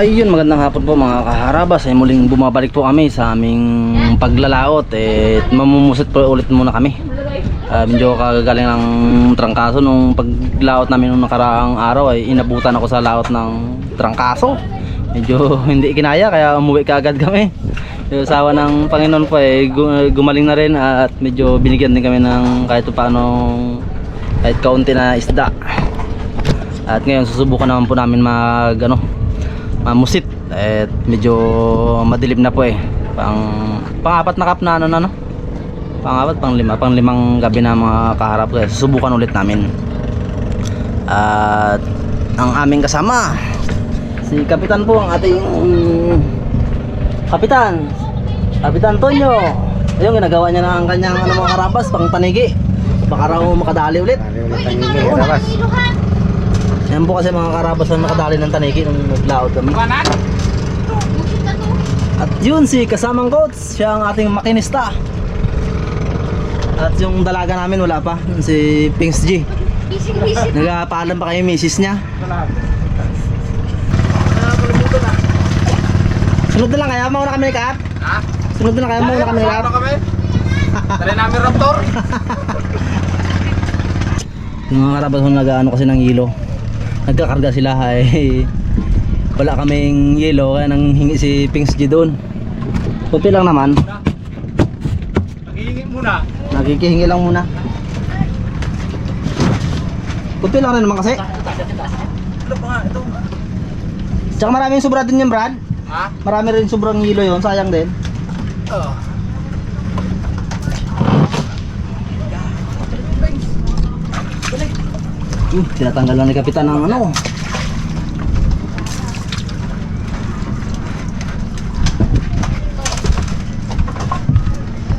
Ayun, magandang hapon po mga kaharabas. Ay muling bumabalik po kami sa aming paglalaot. Eh, mamumusit po ulit muna kami. Ah, medyo kagagaling ng trangkaso nung paglaot namin nung nakaraang araw ay inabutan ako sa laot ng trangkaso. Medyo hindi kinaya kaya umuwi kaagad kami. Yung sawa ng Panginoon po gu- gumaling na rin at medyo binigyan din kami ng kahit paano kahit kaunti na isda. At ngayon susubukan naman po namin mag ano, mamusit. At medyo madilim na po eh. Pang pangapat na kap na ano na no. Pangapat, pang lima, pang limang gabi na mga kaharap ko. eh. Susubukan ulit namin. At ang aming kasama si Kapitan po ang ating Kapitan. Kapitan Tonyo. Ayun ginagawa niya na ang kanyang ano, mga karabas pang panigi. Baka raw makadali ulit. Yan po kasi mga karabas na nakadali ng taniki nung naglaot kami. At yun si kasamang coach, siya ang ating makinista. At yung dalaga namin wala pa, si Pings G. Nagpaalam pa kayo misis niya. Sunod na lang kaya mauna kami kap. Ha? Sunod na lang kaya mauna kami kap. Ano kami? Tara namin Raptor. Yung mga karabas kung nag-ano kasi ng yelo. Nagkakarga sila ay wala kaming yelo kaya nang hingi si Pings G doon. Kunti lang naman. Naghihingi muna. Nakikihingi lang muna. Kunti lang rin naman kasi. Ano? Tsaka maraming sobra din yan, Brad. Ha? Marami rin sobrang hilo yon, sayang din. Oh. Hmm, tinatanggal lang ni Kapitan ng ano.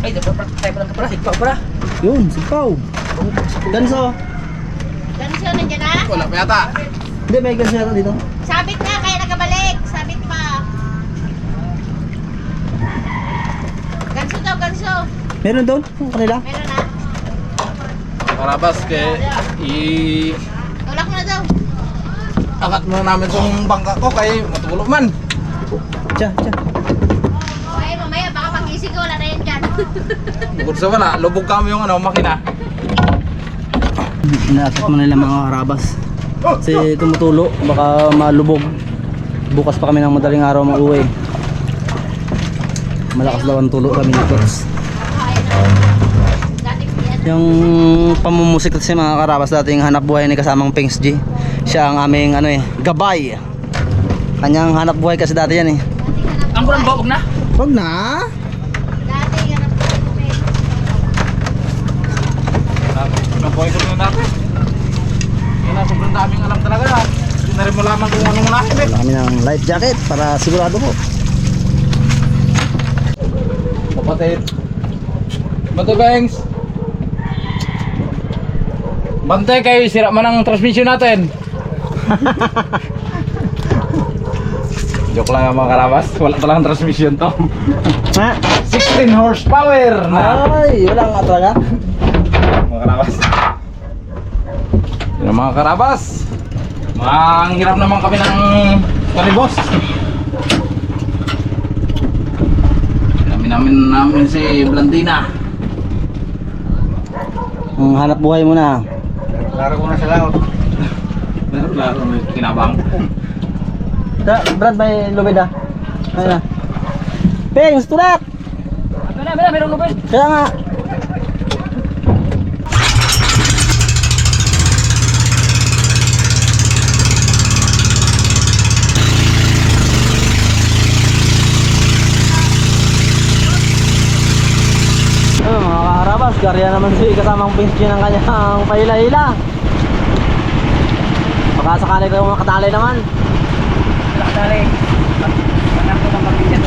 Ay, dapat tayo pa lang kapala. Higpa pala. Yun, sipaw. Ganso. Ganun nandiyan na? Wala pa yata. Hindi, may ganso yata dito. Sabit nga, kaya nakabalik. Sabit pa. Ganso daw, ganso. Meron doon? Kanila? Meron na. Karabas ke i Tulak mo na daw. angat muna namin tong bangka ko kay matulog man. Tsa, tsa. O ay, mamaya baka pagising ko, wala na yan dyan. Bukod sa wala, lubog kami yung ano, makina. Inaasat mo nila mga karabas. Kasi tumutulo, baka malubog. Bukas pa kami ng madaling araw mag-uwi. Malakas daw ang tulo kami ni Coach. Dati yan. Yung pamumusik kasi mga karabas dating hanap buhay ni kasamang Pings G. Siya ang aming ano eh, gabay. Kanyang hanap buhay kasi dati yan eh. Ang kurang na. Huwag na. Dati yan ang Ang boy ko na natin. Yan na, sobrang daming alam talaga. Hindi na rin malaman kung anong unahin eh. Kami ng life jacket para sigurado po. Kapatid. Bato Bangs. Bantay kayo, sira man ang transmission natin. Joke lang mga karabas, wala talagang transmission to. Ha? 16 horsepower na Ay, wala nga talaga. mga karabas. Yun ang mga karabas. Ang hirap naman kami ng kalibos. Namin namin namin si Blandina. Ang hanap buhay mo na. Klaro ko na sa laot. Meron klaro may kinabang. Ta, Brad, may lubid ah. Ayun na. Pings, tulak! Meron, meron, meron lubid. Kaya nga. Kaharabas, garya naman si kasamang pinsyo ng kanyang pahila-hila. Baka sakali kayo makatali naman. Nakadali. Anak ko ng pamilya.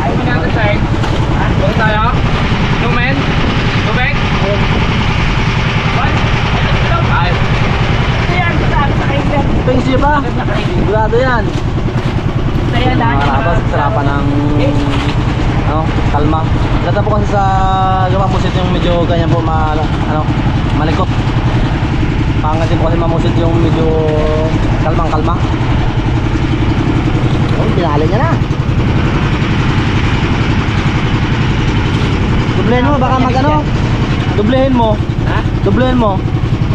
Tayo mo natin, Seng. Ha? Huwag tayo. Lumen. Ay. Pinsyo pa? Sigurado yan. Mga kaharabas, sarapan ng ano, kalma. Dati po kasi sa gawa musit yung medyo ganyan po ma, ano, malikot. Pangat din po kasi mamusit yung medyo kalmang kalma. Oh, pinali niya na. Dublehin mo, baka mag ano? Dublehin mo. Ha? Dublehin mo.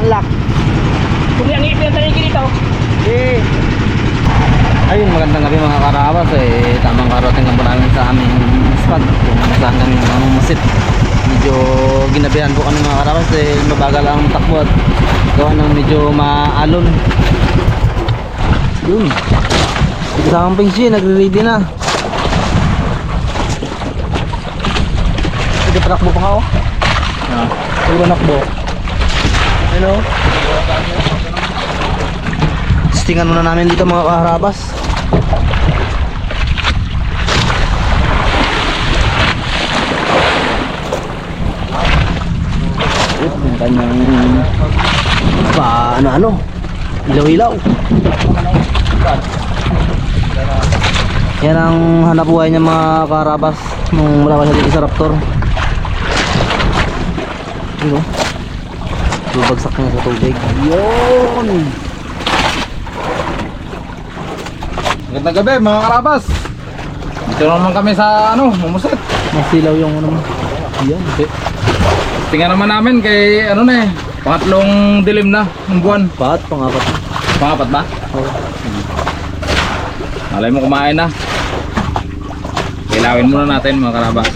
Ang lock. Kung yung ipin ang taligid dito. Eh. Ayun, magandang gabi mga karabas eh. Tamang karating na po namin sa aming spot. Kung saan kami mamumusit. Medyo ginabihan po kami mga karabas eh. Mabagal ang takbo at gawa ng medyo maalon. Yun. Ito sa aking pingsi, nagre-ready na. Ito patakbo pa nga oh. Ah, ito nakbo. Hello. Testingan muna namin dito mga kaharabas. Ito kanyang pa ano ano ilaw-ilaw. Yan ang hanap buhay niya mga karabas nung wala siya dito sa Raptor. Yun o. Bubagsak niya sa tubig. Yun! Magandang gabi mga karabas. Dito naman kami sa ano, mumusit. Masilaw yung ano mo. Yan. Tingnan naman namin kay ano na eh. Pangatlong dilim na ng buwan. Pat, pangapat. Pangapat ba? Oh. Malay mo kumain na. Kilawin muna natin mga karabas.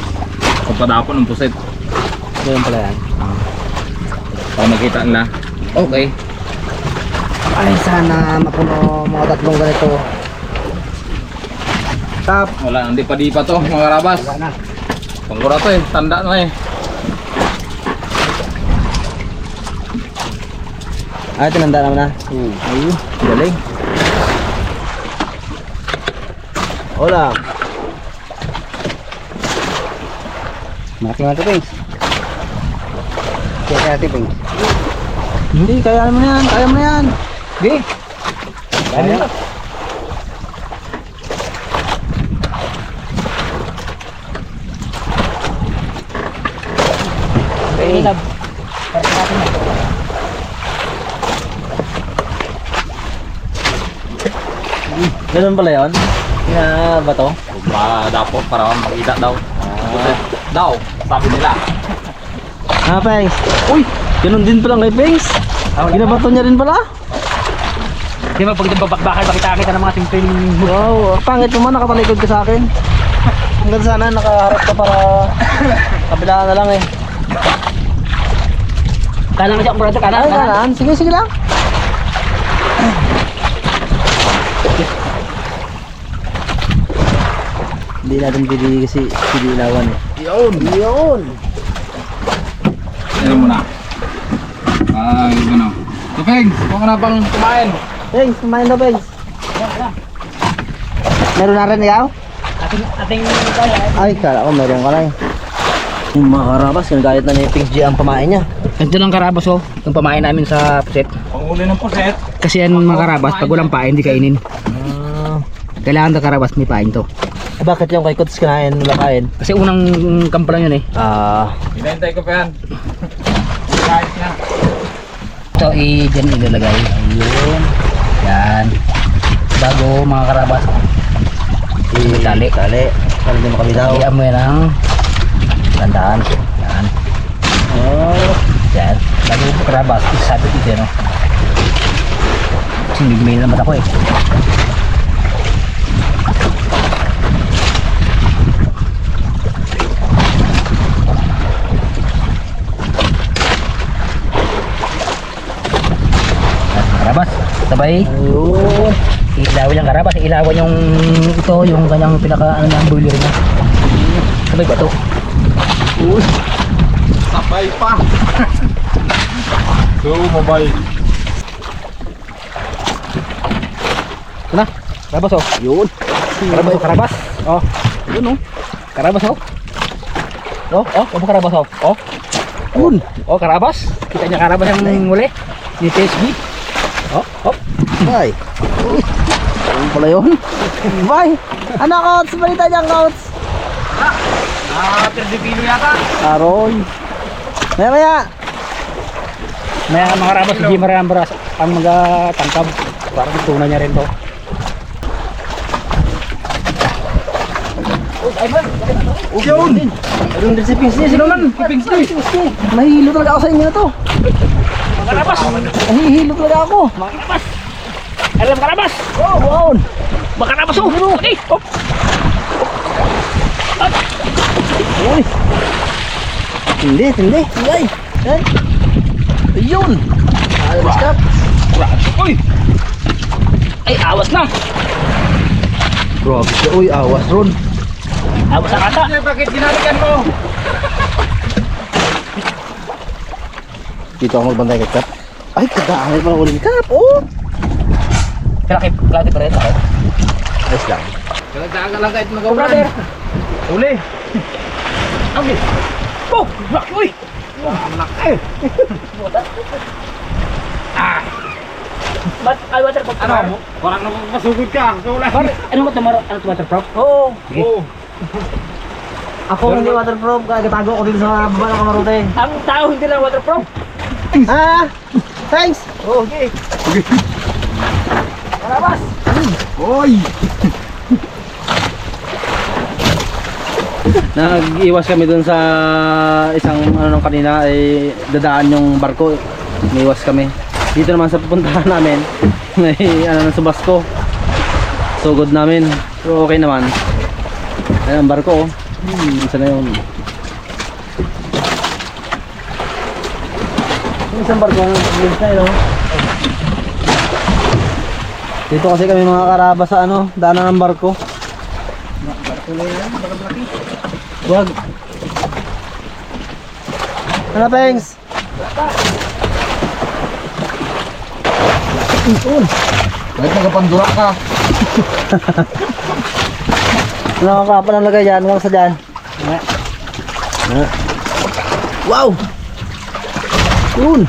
Kung padapon ng pusit. Ganyan pala yan. Para makita nila. Okay. Ay, sana mapuno mga tatlong ganito. Tap. Wala, hindi pa di pa to mga karabas. Wala na. Panggura to eh. Tanda na eh. Ay, tinanda naman na. Hmm. Ayun, galing. Hola. Malaki na ito, Pings. Kaya kaya ito, Pings. Hindi, kaya mo na yan. Kaya mo na yan. Hindi. Kaya na. Ilab. Ganun pala yun? Kina ba to? Madapo para makita daw. Pusit daw, sabi nila. Ah, Pengs. Uy, ganun din pala kay Pengs. Ginabato niya rin pala. Di ba pag bakal makita kita ng mga simpleng Wow, pangit mo man nakatalikod ka sa akin. Hanggang sana nakaharap ka para kabila na lang eh. kanan na siya brother kanan. Ay, kanan. kanan. Sige, sige lang. Hindi natin pili kasi pililawan eh. Yun. Yun! Tingnan mo na. Ay, gano. Tupeng, huwag ka na pang kumain. Pengs, kumain na Pengs. Meron na rin ikaw? Ating ating Ay, kala ko meron ka na eh. Yung mga karabas, kinagayat na ni Pink G ang pamain niya. Ito lang karabas oh, yung pamain namin sa puset. Panghuli ng puset. Kasi yan mga karabas, pag walang pain, hindi kainin. Ah, Kailangan na karabas may pain to. Eh, bakit yung kay Kuts kinain, wala kain? Kasi unang kampa lang yun eh. Ah, Hinahintay ko pa yan. Kahit na. Ito i dyan ilalagay. Ayun. Yan. Bago mga karabas. i- Tali. Tali. Para hindi makabitaw. Iyan mo yan ang tandaan. Yan. Oh. Yan. Bago karabas, isabi ko dyan oh. Kasi may naman ako eh. Karabas, sabay Ayun. ilawin yung karabas, ilawan yung ito, yung kanyang pinaka ano ng boiler niya. Sabay ba ito? Uy. Sabay pa. Sumabay. Ito na, karabas oh. Yun. Karabas, oh, karabas. Oh, yun oh. Karabas oh. Oh, oh, oh, karabas oh. Oh. Yun. Oh, karabas. Kita niya karabas yung muli. Ni TSB. Oh. Bye. Uy. Ayun pala yun. Bye. Ano, Coach? Balita dyan, Coach. Ah, 30 kilo yata. Aroy. Maya, maya. May mga karabas, hindi marambras ang mga tangkab. Parang tunan niya rin to. Yun! Meron din si Pingsy. Sino man? Pingsy! Nahihilo talaga ako sa inyo na to. Karabas! Nahihilo talaga ako. Mga karabas! Alam karabas! Wow, wow. Mga karabas oh! Okay! Oh! Uy. Hindi, hindi. Hindi. Yan. Ayun. Alas ka. Grabe! Uy! Ay, awas na! Grabe siya. Uy, awas ron. Awas sa kasa! Bakit ginalikan mo? Dito ako magbantay kay Kap. Ay, kadaangay pala uling Kap. Oh. Kaya kay Klati pa rin ako. Ayos lang. Kalagdagan lang kahit Oh, mag-ulan. brother! Uli. Okay! Oh! Uy! Laki. Ba't ay waterproof ka? Ano? Parang napapasugod ka. Sa ulan. Ano ba ito? Ano ito waterproof? Oo. Oo. Ako hindi waterproof. Kagatago ko dito sa baba ng kamarote. Ang tao hindi lang waterproof. Ah! Thanks! Okay. Karabas! Oy. Nag-iwas kami dun sa isang ano nung kanina ay dadaan yung barko. Niwas kami. Dito naman sa pupuntahan namin may ano sa Basco. Sugod namin. Pero okay naman. Ayan ang barko oh. Hmm, isa na yun. Yung isang barko bilis na yun oh. Dito kasi kami mga karaba sa ano, daanan ng barko. Wag. Ano, Pengs? Kahit magapandura ka. Ano ang kapan ang lagay dyan? Huwag sa dyan. Wow! Yun!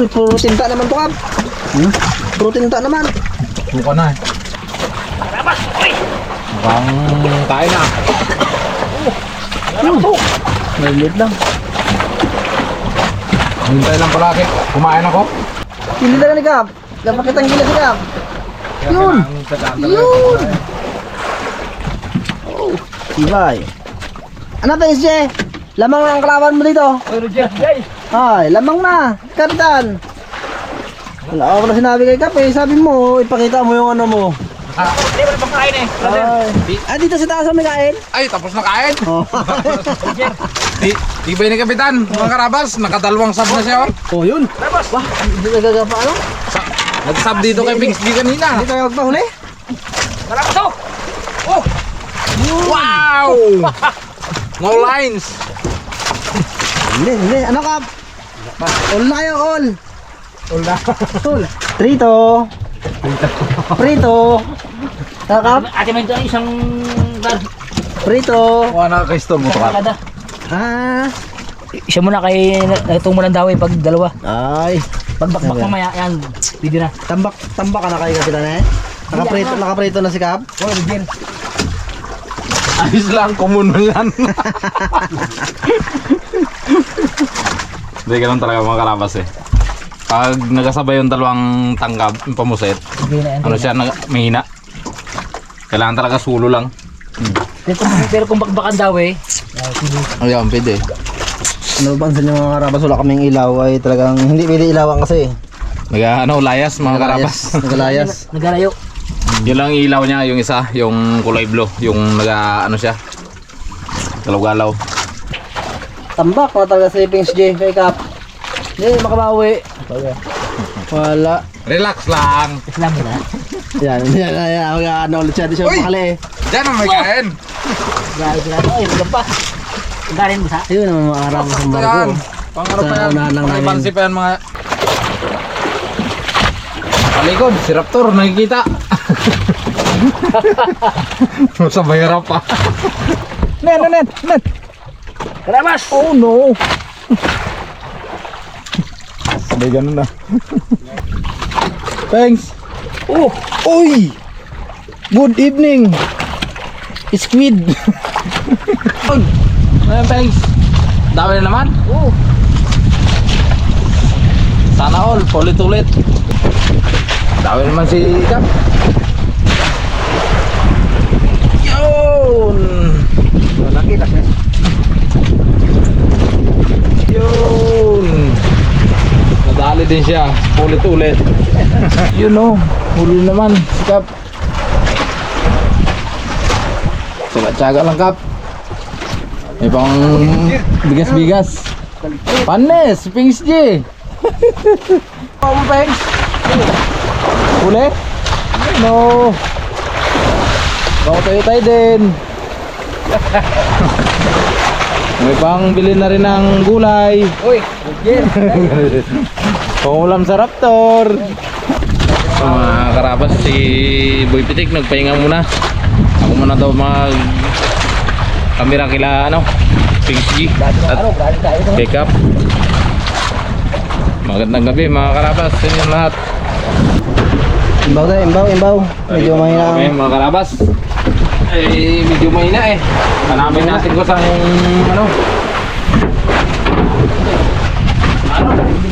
Uy, puro tinta naman to, Kap. Hmm? Puro tinta naman. Suka na eh. Karabas! Uy! Mukhang kain na. Maliit lang. Hintay lang palagi. Kumain ako. Hindi talaga ni Kap. Dapat kitang gila si Kap. Yun! Yun! Oh, tibay. Ano, Je? Lamang na ang kalaban mo dito. Uy, Roger! Yay! Ay, lamang na. Kapitan. Wala ako na sinabi kay Kap eh. Sabi mo, ipakita mo yung ano mo. Hindi mo na bang kain eh, brother? Ay. Ah, dito sa taas may kain? Ay, tapos na kain. Oh. Roger! Di, tibay ni Kapitan. Mga karabas, nakadalawang sub na siya. oh. yun. Karabas! Wah, hindi nagagapa ano? Sa, nag-sub dito kay Pings D kanina. Hindi tayo magpahuli. Karabas oh! Oh! Wow! No lines. Hindi, hindi. Ano Kap? All na kayo, all. All na. All. Trito. Prito. Ano Kap? Ate may isang gar. Prito. Wala kay store mo to ka. Kada. Ah. Siya muna kay itong mo lang daw eh pag dalawa. Ay. Pagbakbak Okay. mamaya yan. Video na. Tambak, tambak ka na kayo kapitan eh. Nakaprito, nakaprito na si Kap. Oh, Roger. Ayos lang, mo yan. Hindi, ganun talaga mga karabas eh. Pag nagasabay yung dalawang tanggap, yung pamuset, na ano siya, nag, mahina. Kailangan talaga sulo lang. Pero kung, pero kung bakbakan daw eh. Ayun, pwede. Ano ba sa mga karabas wala kaming ilaw ay talagang hindi pwede ilawan kasi. Nag, ano, layas mga karabas. Nagalayas. Nagalayo. Yun lang ilaw niya, yung isa, yung kulay blue, yung naga, ano siya, galaw-galaw. Tambak na talaga si Pings J kay Kap. Hindi makabawi. Wala. Relax lang. Islam mo na. Yan, yan, yan. yan. Ano ulit siya, di siya Uy! makali eh. Diyan ang may kain. Grabe sila. Ay, magam pa. Galing mo sa. Ayun naman mga karabas ng barko. Yan. Pangaro pa Sa yan. unahan lang namin. Pangibansi pa yan mga... Palikod, si Raptor, nakikita. Sa bayarap pa. Nen, nen, nen, nen. Karabas! Oh no. Sabay ganun na. Thanks. Oh! Uy! Good evening. Squid. Ayan, thanks. Dami na naman. Oh! Sana all, ulit-ulit. Dami naman si Cap. Yan. Yun! Malaki kasi. Yun! Nadali din siya. Ulit-ulit. Yun o. Huli naman. Sikap. Tsaga-tsaga lang kap. May pang bigas-bigas. Panes! Pings G! Apa mo, Pengs? Huli? No! Baka tayo tayo din. May pang bili na rin ng gulay. Uy, Roger. Pangulam sa Raptor. So, mga karabas, si Boy Pitik nagpahinga muna. Ako muna daw mag kamera kila ano, Pings G at Ano, galing tayo. no? pick up. Magandang gabi mga karabas sa inyong lahat. Imbaw tayo, imbaw, imbaw. Medyo mahina. Okay mga karabas. Eh, medyo mahina eh. Hanapin natin ko sa ano.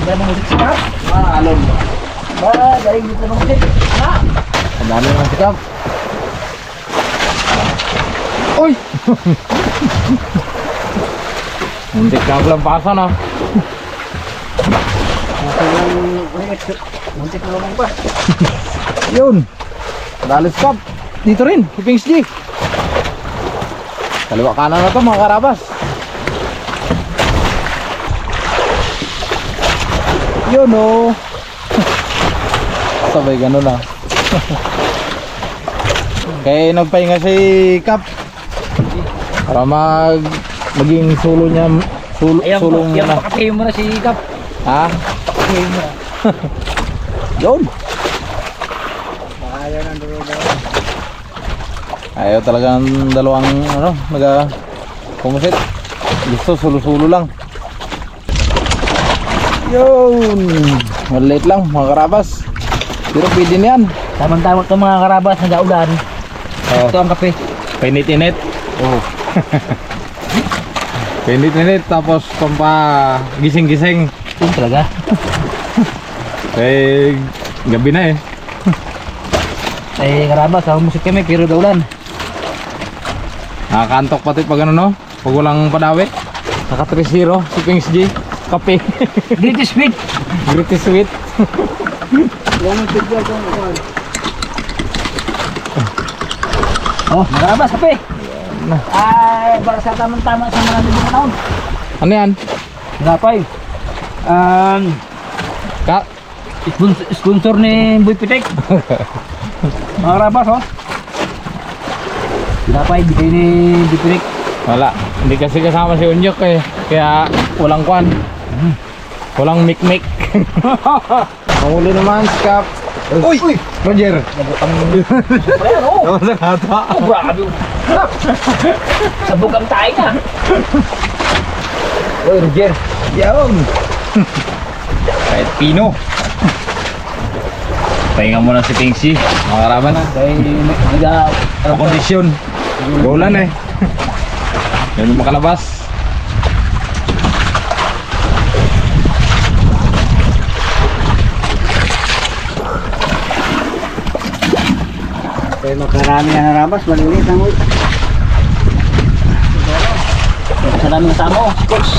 Ah, alon. Ba, galing dito ng sit. Ang dami ng sikap. Uy! Muntik na ang lampasan ah. Muntik na naman pa. Yun! Dalis cup. Dito rin, Pings G. Kaliwa kanan na to mga karabas. Yun oh. Sabay ganun ah. Kaya nagpahinga si Kap. Para mag maging sulo niya sulo, Ayan, sulong yan, na. pakakayo mo na si Kap. Ha? Pakakayo mo na. Yun. Ayaw talaga ng dalawang ano, naga pumusit. Gusto sulo-sulo lang. Yun. Maliit lang mga karabas. Pero pwede na yan. Tamang-tama ito mga karabas, nag-aulan. Oh, Ito ang kape. painit-init. Oh. painit-init tapos pampa gising-gising. Yun talaga. Eh, gabi na eh. Eh, karabas, ako musik kami, pero daulan. Nakakantok pati pag ano no? Pag walang padawi. Naka 3-0 si Pings G. Kape. Greatest sweet. Gritty sweet. Oh, mga karabas, kape. Ay, para sa tamang-tama sa mga nabing panahon. Ano yan? Napay. Um, Ka sponsor, ni Boy Pitek. mga karabas, oh. Napay, bigay ni Boy Pitek. wala. Hindi kasi kasama si Unyok eh. Kaya walang kwan. Walang mik-mik. Mahuli naman si Cap. Uy! Roger! Ayan, oh. Naman sa kata. Oh, grabe. Sabog ang tayo na. Oy, Roger. Yaon! Kahit Pino. Pahinga muna si Pingsy. Mga karaban na. Kay nag Sa kondisyon. Gaulan eh. Yan yung makalabas. Kaya makarami na narabas, maliliit ang ulit. Sa daming tamo, scotch.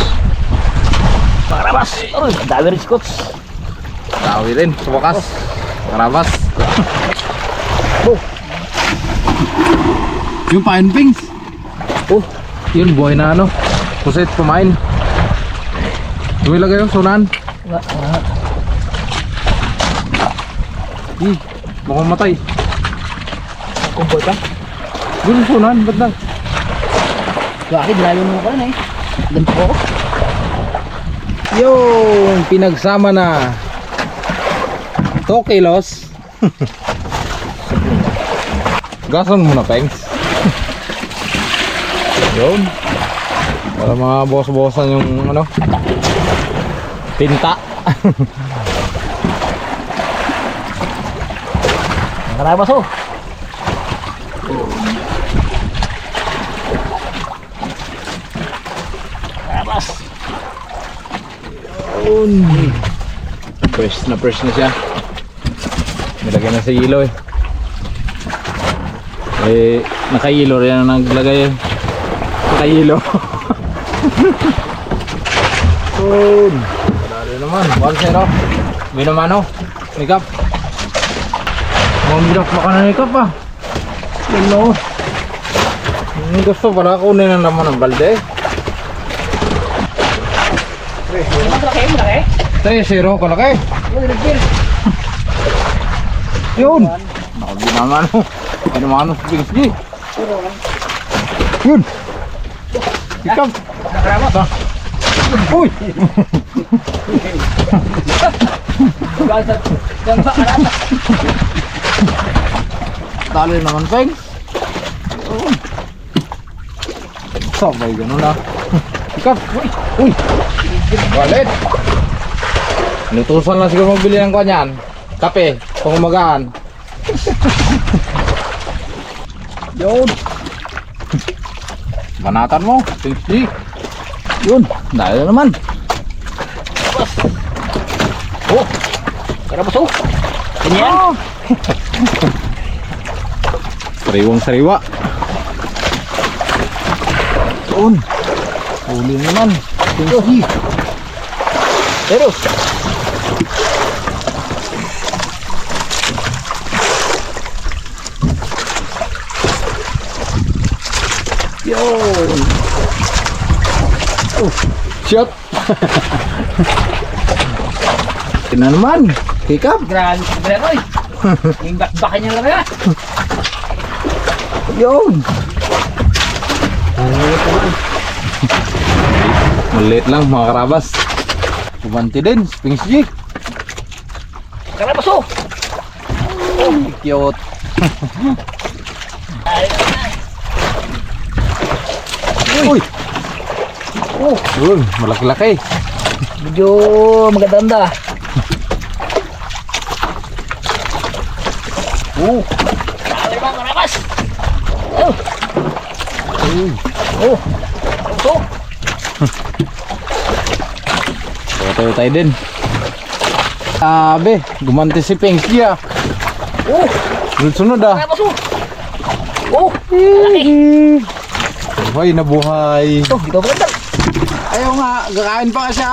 Makarabas. Oh, dami rin scotch. Tawi rin sa wakas. Karabas. Yung pine pings. Oh, yun buhay na ano. Pusit kumain. Tumilagay yung sunan. Wala, wala. Ih, mukhang matay. Ka? Yun yung sunan, ba't lang? Bakit, layo mo ka na eh. Ganito ko. Yung pinagsama na 2 kilos. Gason muna, Pengs. Yun. Para mga boss-bossan yung ano. Tinta. Makarabas oh. Yun. Fresh na fresh na siya. Nilagay na sa ilo eh. Eh, nakahilo rin ang naglagay. eh. Nakahilo. Yun. Dali naman. 1-0. Binamano. Nikap. Mamilok pa ka na nikap ah. Yun no. Hmm, gusto pala kunin na naman ang balde. Malaki, malaki. 3-0 kalaki. Yun. Ako ginamano. Ginamano sa Pings G. Yun. Ikaw. Nakarabas. Ito. Uy. Dali naman, Peng. Sabay ganun ah. Ikaw. Uy. Uy. Walit. Lutusan lang siguro magbili ng kanyan. Kape. Pangumagaan. Yun. Banatan mo. Pings G. Yun. Dali na naman. Oh, karabas oh. Ganyan. Sariwang sariwa. Doon. Huli naman. Pinsi. Pero, Yun. Oh, shot. Tingnan naman. Pick up. grabe si Brero eh. Yung bakbakan niya lang yan. Yun. Maliit lang mga karabas. Kumanti din. Spings G. Karabas oh. Cute. Uy. Oh, yun, malaki-laki. Medyo maganda Oh. Mga karabas. Oh. Oh. Oh. Kaya tayo tayo din. Sabi, gumanti si Pengs Gia. Oh. Sunod-sunod ah. Karabas oh. Oh. Laki. Buhay na buhay. Oh, ito maganda. Ayaw nga, kakain pa ka siya.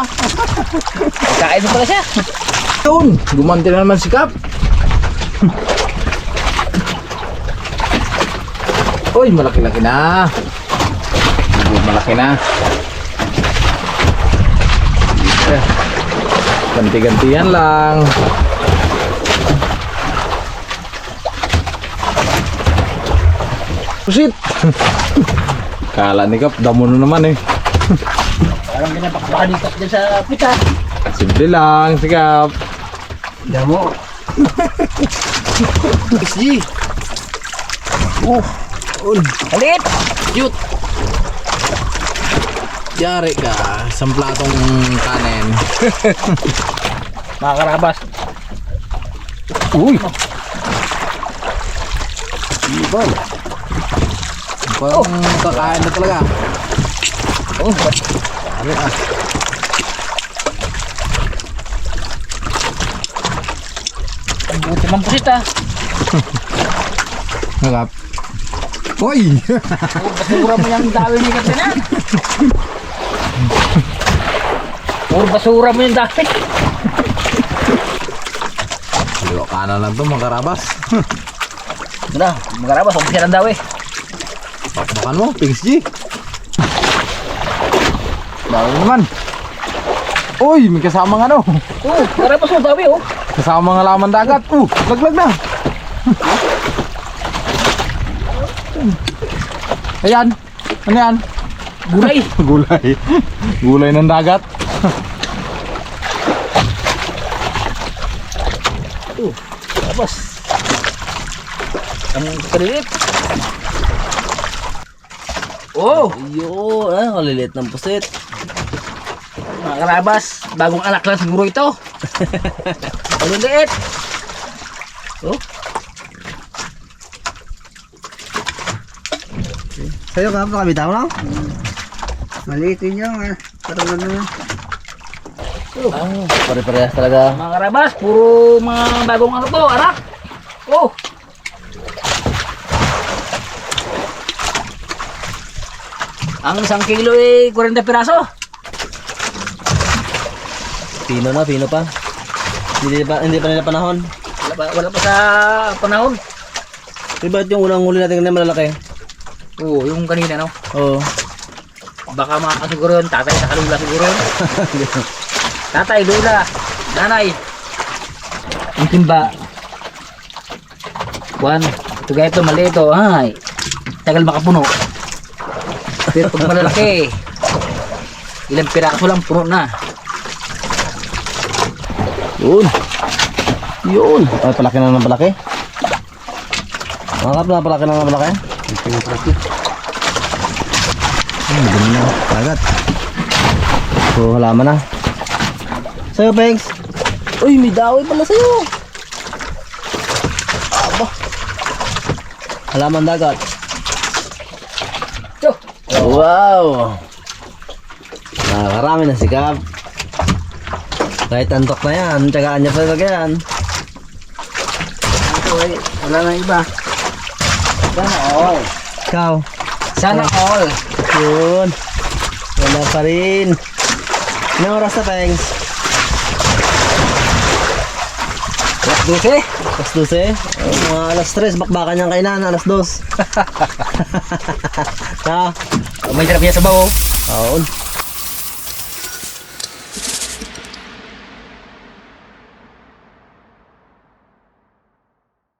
Kain mo pala siya. Yun, gumanti na naman si Kap. Uy, malaki-laki na. Malaki na. Ganti-gantihan lang. Pusit! Kala ni Kap, damo na naman eh. Parang ginapakbakan dito dyan sa pita. Simple lang, si Kap. Damo. SG! Oh, Alit. cute! Yari ka, isang platong kanin. Mga karabas. Uy! Ibon! Parang kakain na talaga. Oh, Ari ah. buti man pusit ah. Nagap. Uy! Oh, basura mo yung dami ni Kapinan. Puro basura mo yung dami. Liwa kanan lang to mga karabas. Wala, mga karabas, huwag siya ng daw eh. Bakbakan mo, Pings G. Dami naman. Uy, may kasamang ano. Oh, karabas mo dami oh. Kasamang halaman dagat. Uh, laglag na. Ayan. Ano yan? Gulay. Gulay. Gulay ng dagat. Karabas. Ang kalilit. Oh, Yo, ah, kalilit ng pusit. Mga karabas, bagong anak lang siguro ito. Ang liit. Oh. Sa'yo ka pa kabitaw na? Hmm. Maliit yun yung eh. Parang ano yun. Oh. Ah, pare-parehas talaga. Mga karabas, puro mga bagong ano po, arak. Oh. Ang isang kilo ay eh, 40 piraso. Pino na, pino pa. Hindi pa, hindi pa nila panahon. Wala pa, wala pa sa panahon. Di ba yung unang huli natin na malalaki? Oo, yung kanina no. Oo. Baka makakasiguro yun, tatay sa kalula siguro yun. Tatay, lula, nanay. Ang timba. Juan, ito gaya ito, mali ito. Ay, tagal makapuno. Pero pag malalaki, ilang piraso lang puno na. Yun. Yun. Ay, palaki na ng palaki. Mga kap na palaki na ng palaki. Ay, madami na. Kagat. So, halaman na. Sa'yo, Pengs. Uy, may daway pala sa'yo. Aba. Halaman dagat. Wow! Nakakarami na si Cap. Kahit antok na yan, tsagaan niya pa talaga yan. Ito eh, wala na iba. Sana all. Ikaw, Sana all. yun. Wala pa rin. Anong oras na, Pengs? Alas 12. Alas 12? Oh, mga alas 3, bakbakan niyang kainan, alas 2. ha? May sarap niya sa bawo. Oo.